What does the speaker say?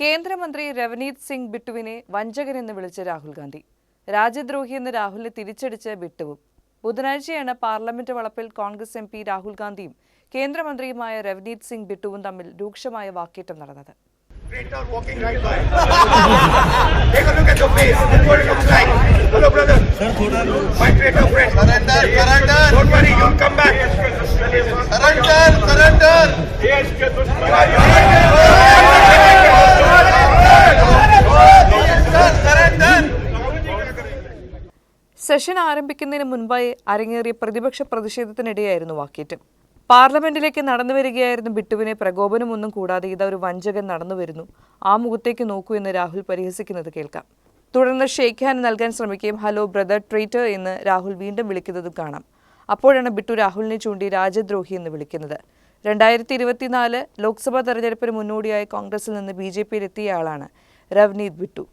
കേന്ദ്രമന്ത്രി രവനീത് സിംഗ് ബിട്ടുവിനെ വഞ്ചകനെന്ന് വിളിച്ച രാഹുൽ ഗാന്ധി രാജ്യദ്രോഹി എന്ന് രാഹുലിനെ തിരിച്ചടിച്ച് ബിട്ടുവും ബുധനാഴ്ചയാണ് പാർലമെന്റ് വളപ്പിൽ കോൺഗ്രസ് എം പി രാഹുൽ ഗാന്ധിയും കേന്ദ്രമന്ത്രിയുമായ രവനീത് സിംഗ് ബിട്ടുവും തമ്മിൽ രൂക്ഷമായ വാക്കേറ്റം നടന്നത് Surrender! Surrender! Surrender! by. Session ആരംഭിക്കുന്നതിന് മുൻപായി അരങ്ങേറിയ പ്രതിപക്ഷ പ്രതിഷേധത്തിനിടെയായിരുന്നു വാക്കേറ്റം. പാർലമെന്റിലേക്ക് നടന്നു വരികയായിരുന്നു ബിട്ടുവിനെ പ്രകോപനമൊന്നും കൂടാതെ ഇതാ ഒരു വഞ്ചകൻ നടന്നു വരുന്നു. ആ മുഖത്തേക്ക് നോക്കൂ എന്ന് രാഹുൽ പരിഹസിക്കുന്നത് കേൾക്കാം. തുടർന്ന് ഷെയ്ഖ് ഹാൻ നൽകാൻ ശ്രമിക്കുകയും ഹലോ ബ്രദർ ട്രീറ്റർ എന്ന് രാഹുൽ വീണ്ടും വിളിക്കുന്നതും കാണാം. അപ്പോഴാണ് ബിട്ടു രാഹുലിനെ ചൂണ്ടി രാജ്യദ്രോഹി എന്ന് വിളിക്കുന്നത്. രണ്ടായിരത്തി ഇരുപത്തിനാല് ലോക്സഭാ തെരഞ്ഞെടുപ്പിന് മുന്നോടിയായി കോൺഗ്രസിൽ നിന്ന് ബി ജെ പിയിലെത്തിയ ആളാണ് രവ്നീത് ബിട്ടു.